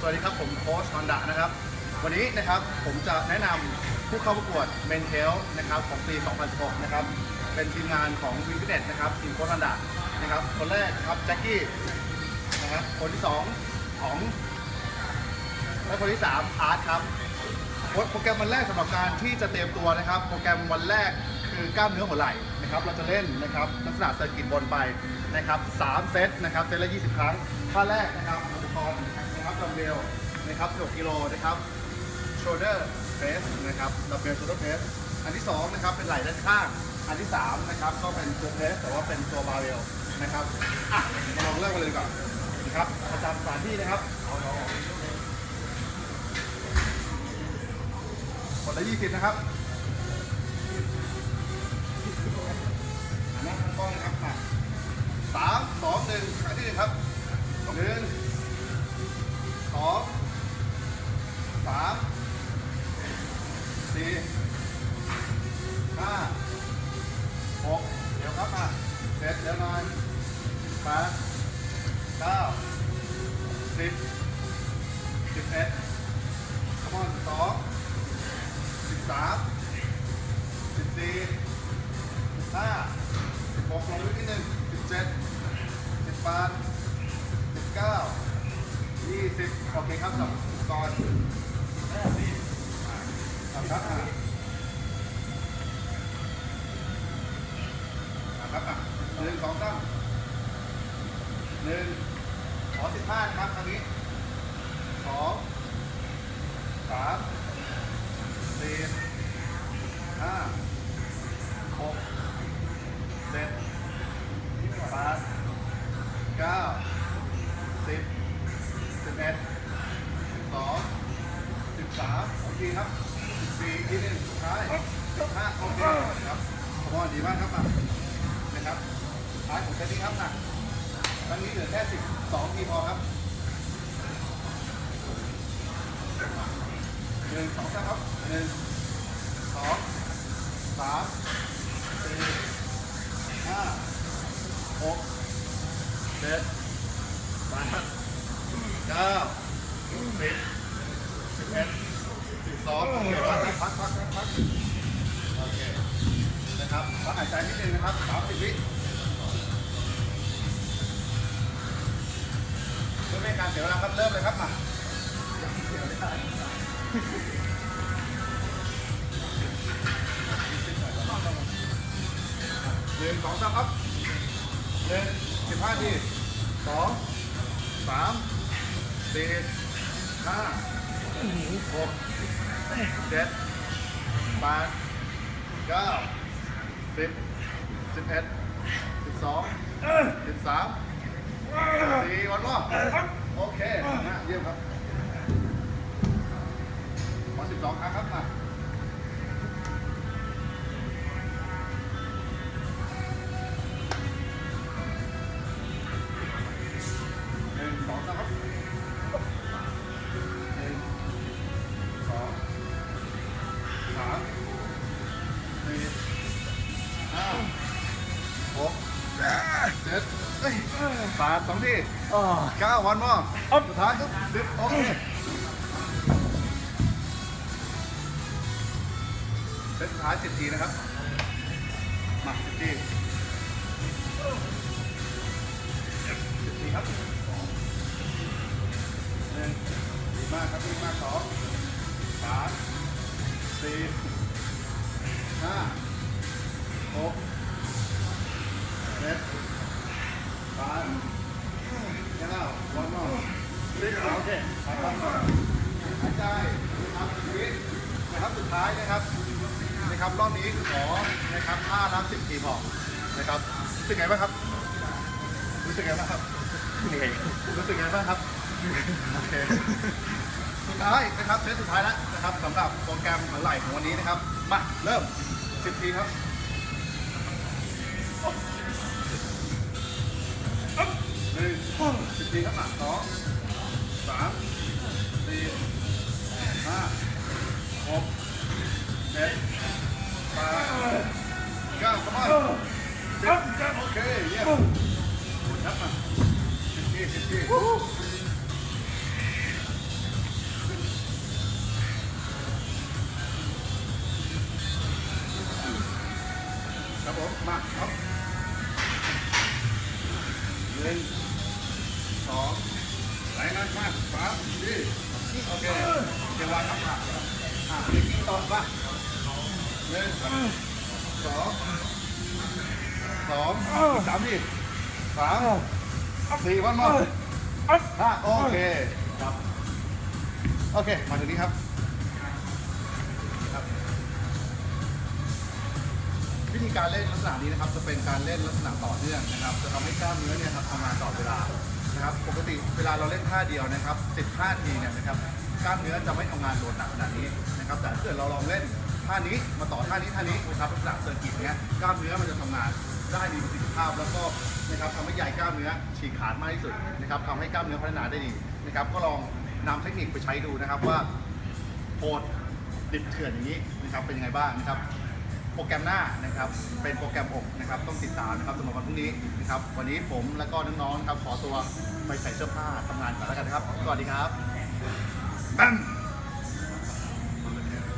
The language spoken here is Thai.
สวัสดีครับผมโค้ชฮอนดะนะครับ วันนี้นะครับผมจะแนะนำผู้เข้าประกวด m e n h e a l นะครับของปี 2016 นะครับ เป็นทีมงานของ v ี f i t n e s นะครับทีมโค้ชฮอนดะนะครับ คนแรกครับแจ็คกี้นะครับคนที่ 2 ของ และคนที่ 3 อาร์ตครับโปรแกรมวันแรกสำหรับการที่จะเตรียมตัวนะครับ โปรแกรมวันแรกคือกล้ามเนื้อหัวไหล่นะครับ เราจะเล่นนะครับลักษณะเซอร์กิตบนไปนะครับ3เซตนะครับเซตละ 20 ครั้งท่าแรกนะครับอุปกรณ์ ดัมเบลนะครับ16กิโลนะครับ shoulder press นะครับดัมเบล shoulder press อันที่2นะครับเป็นไหล่ด้านข้าง อันที่3นะครับก็เป็นตัว press แต่ว่าเป็นตัวบาร์เรลนะครับอะมาลองเริ่มกันเลยดีกว่อนนะครับประจำสถานที่นะครับเอาเอาเอาคนละยี่สิบนะครับนะกล้องนะครับมาสามสองหนึ่งครั้งที่หนึ่งครับ เดี๋ยวน่อยแปดเก้าสิบสิบเอ็ดขมอนสองสิบสามสิบสี่สิบห้าสิบหกลงลึกนิดหนึ่งสิบเจ็ดสิบแปดสิบเก้ายี่สิบโอเคครับสำหรับอุปกรณ์ห้าสิบอ่าครับอ่าอ่าครับอะหนึ่ งสองสามหนึ่งขอสิบห้านะครับครั้งนี้สองสามสี่ห้าหกเจ็ดแปดเก้าสิบสิบเอ็ดสิบสองสิบสามโอเคครับสิบสี่อีกทีหนึงสุดท้ายสิบห้าโอเคครับขอบคุณดีมากครับมานะครับสุด ท้ายของเซตนี้ครับนะครั้งนี้เหลือแค่สิบสองทีพอครับหนึ่งสองครับหนึ่งสองสามสี่ห้าหกเจ็ดแปดเก้าสิบสิบเอ็ดสิบสองโอเคพักพักพักพักโอเคนะครับพักหายใจนิดนึงนะครับสามสิบวิ พื่อไม่ให้การเสียเวลาครับเริ่มเลยครับมาหนึ่งสองสามครับหนึ่งสิบห้าทีสองสามสี่ห้าหกเจ็ดแปดเก้าสิบสิบเอ็ดสิบสองสิบสาม สี่วันรอบโอเคนะเยี่ยมครับขอสิบสองครั้งครับมา แปดสองที่เก้าวันมอสุดท้ายครับสิบโอเคเซตสุดท้ายสิบทีนะครับ มาสิบทีสิบทีครับหนึ่งดีมากครับดีมากสองสามสี่ห้าหกเจ็ดแปดเก้าวันมอสิบโอเคหายใจหายใจนะครับชีวิตนะครับสุดท้ายนะครับ นะครับรอบนี้ขอนะครับห้านับสิบทีพอนะครับรู้สึกไงบ้างครับ รู้สึกไงบ้างครับเหนื่อยรู้สึกไงบ้างครับโอเคสุดท้ายนะครับเซตสุดท้ายแล้วนะครับสำหรับโปรแกรมหัวไหล่ของวันนี้นะครับมาเริ่ม10ทีครับหนึ่งสิบทีครับมาสอง มาครับหนึ่งสองไหลนั่นมากสามสี่โอเคเดี๋ยววางครับอะอะเด็กต่อมาหนึ่งสองสองสามดิสามสี่วันมาห้าโอเคครับโอเค มาถึงนี้ครับ วิธีการเล่นลักษณะนี้นะครับจะเป็นการเล่นลักษณะต่อเนื่องนะครับ จะทำให้กล้ามเนื้อเนี่ยครับทำงานตลอดเวลานะครับ ปกติเวลาเราเล่นท่าเดียวนะครับ15ทีเนี่ยนะครับกล้ามเนื้อจะไม่ทำงานโดดหนักขนาดนี้นะครับ แต่ถ้าเกิดเราลองเล่นท่านี้มาต่อท่านี้ท่านี้นะครับลักษณะเซอร์กิตเนี้ยกล้ามเนื้อมันจะทำงานได้มีประสิทธิภาพแล้วก็นะครับทำให้ใยกล้ามเนื้อฉีกขาดมากที่สุดนะครับทำให้กล้ามเนื้อพัฒนาได้ดีนะครับ ก็ลองนำเทคนิคไปใช้ดูนะครับว่าโหดดิบเถื่อนอย่างนี้นะครับเป็นยังไงบ้างนะครับ โปรแกรมหน้านะครับเป็นโปรแกรมอกนะครับต้องติดตามนะครับสำหรับวันพรุ่งนี้นะครับวันนี้ผมและก็น้องๆนะครับขอตัวไปใส่เสื้อผ้าทำงานก่อนแล้วกันนะครับ สวัสดีครับแบม